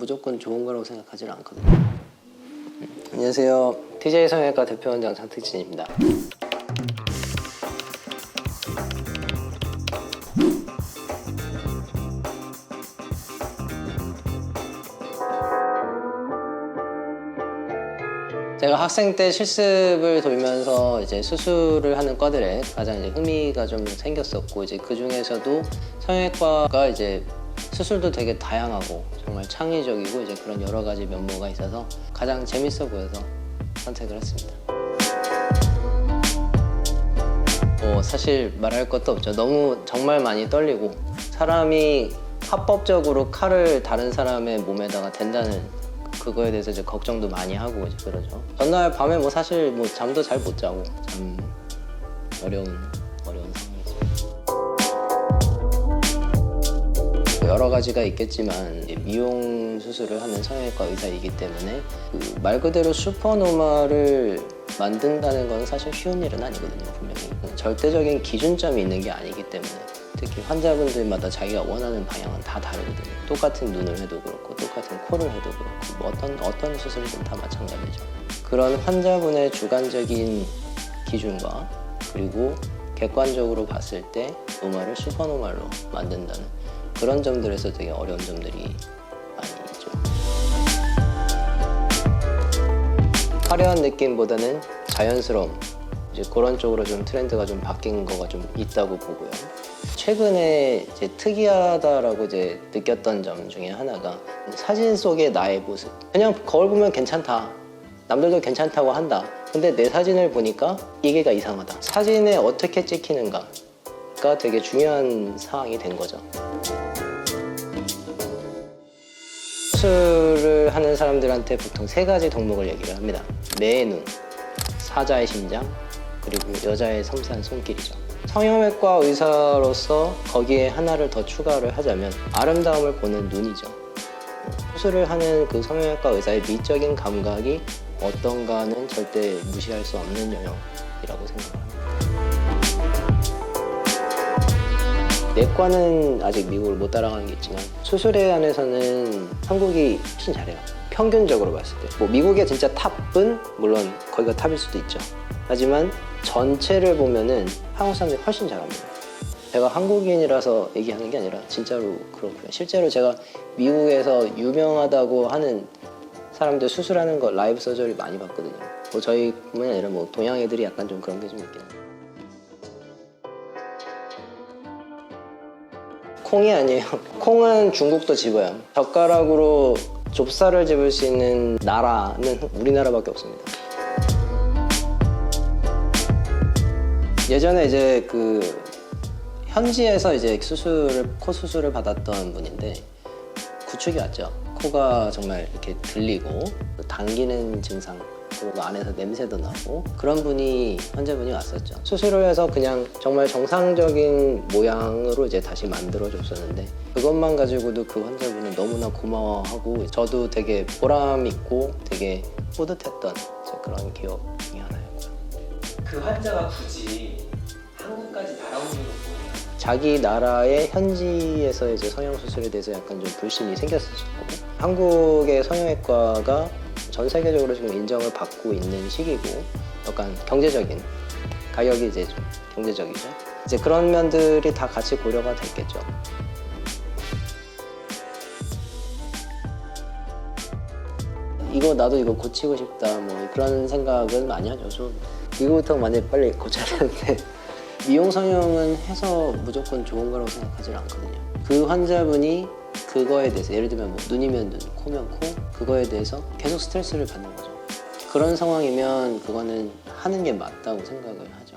무조건 좋은 거라고 생각하지는 않거든요. 음, 안녕하세요. TJ 성형외과 대표원장 장특진입니다. 제가 학생 때 실습을 돌면서 이제 수술을 하는 과들에 가장 이제 흥미가 좀 생겼었고 이제 그 중에서도 성형외과가 이제 수술도 되게 다양하고 정말 창의적이고 이제 그런 여러 가지 면모가 있어서 가장 재밌어 보여서 선택을 했습니다. 뭐 사실 말할 것도 없죠. 너무 정말 많이 떨리고 사람이 합법적으로 칼을 다른 사람의 몸에다가 댄다는 그거에 대해서 이제 걱정도 많이 하고 이제 그러죠. 전날 밤에 뭐 사실 뭐 잠도 잘 못 자고 참 어려운 여러 가지가 있겠지만 미용 수술을 하는 성형외과 의사이기 때문에 그 말 그대로 슈퍼노마를 만든다는 건 사실 쉬운 일은 아니거든요 분명히. 절대적인 기준점이 있는 게 아니기 때문에. 특히 환자분들마다 자기가 원하는 방향은 다 다르거든요. 똑같은 눈을 해도 그렇고 똑같은 코를 해도 그렇고 뭐 어떤 어떤 수술이든 다 마찬가지죠. 그런 환자분의 주관적인 기준과 그리고 객관적으로 봤을 때 노말을 슈퍼노말로 만든다는 그런 점들에서 되게 어려운 점들이 많이 있죠. 화려한 느낌보다는 자연스러움 이제 그런 쪽으로 좀 트렌드가 좀 바뀐 거가 좀 있다고 보고요. 최근에 이제 특이하다라고 이제 느꼈던 점 중에 하나가 사진 속의 나의 모습. 그냥 거울 보면 괜찮다. 남들도 괜찮다고 한다. 근데 내 사진을 보니까 이게가 이상하다. 사진에 어떻게 찍히는가가 되게 중요한 사항이 된 거죠. 수술을 하는 사람들한테 보통 세 가지 덕목을 얘기를 합니다. 내 눈, 사자의 심장, 그리고 여자의 섬세한 손길이죠. 성형외과 의사로서 거기에 하나를 더 추가를 하자면 아름다움을 보는 눈이죠. 수술을 하는 그 성형외과 의사의 미적인 감각이 어떤가는 절대 무시할 수 없는 영역이라고 생각합니다. 내과는 아직 미국을 못 따라가는 게 있지만 수술에 한해서는 한국이 훨씬 잘해요. 평균적으로 봤을 때. 뭐 미국의 진짜 탑은 물론 거기가 탑일 수도 있죠. 하지만 전체를 보면은 한국 사람들이 훨씬 잘합니다. 제가 한국인이라서 얘기하는 게 아니라 진짜로 그렇고요. 실제로 제가 미국에서 유명하다고 하는 사람들 수술하는 거 라이브 서저리 많이 봤거든요. 뭐 저희뿐만 아니라 뭐 동양 애들이 약간 좀 그런 게 좀 있긴 해요. 콩이 아니에요. 콩은 중국도 집어요. 젓가락으로 좁쌀을 집을 수 있는 나라는 우리나라밖에 없습니다. 예전에 이제 그 현지에서 이제 수술을 코 수술을 받았던 분인데 구축이 왔죠. 코가 정말 이렇게 들리고 당기는 증상 그리고 안에서 냄새도 나고 그런 분이 환자분이 왔었죠. 수술을 해서 그냥 정말 정상적인 모양으로 이제 다시 만들어 줬었는데 그것만 가지고도 그 환자분은 너무나 고마워하고 저도 되게 보람 있고 되게 뿌듯했던 그런 기억 중에 하나였고요. 그 환자가 굳이 한국까지 날아온 이유는 뭐예요? 자기 나라의 현지에서 이제 성형 수술에 대해서 약간 좀 불신이 생겼었고 한국의 성형외과가 전 세계적으로 지금 인정을 받고 있는 시기고 약간 경제적인 가격이 이제 좀 경제적이죠. 이제 그런 면들이 다 같이 고려가 됐겠죠. 이거 나도 이거 고치고 싶다 뭐 그런 생각은 많이 하죠. 저 이거부터 많이 빨리 고쳐야 되는데 미용 성형은 해서 무조건 좋은 거라고 생각하지 않거든요. 그 환자분이 그거에 대해서 예를 들면 뭐 눈이면 눈, 코면 코 그거에 대해서 계속 스트레스를 받는 거죠. 그런 상황이면 그거는 하는 게 맞다고 생각을 하죠.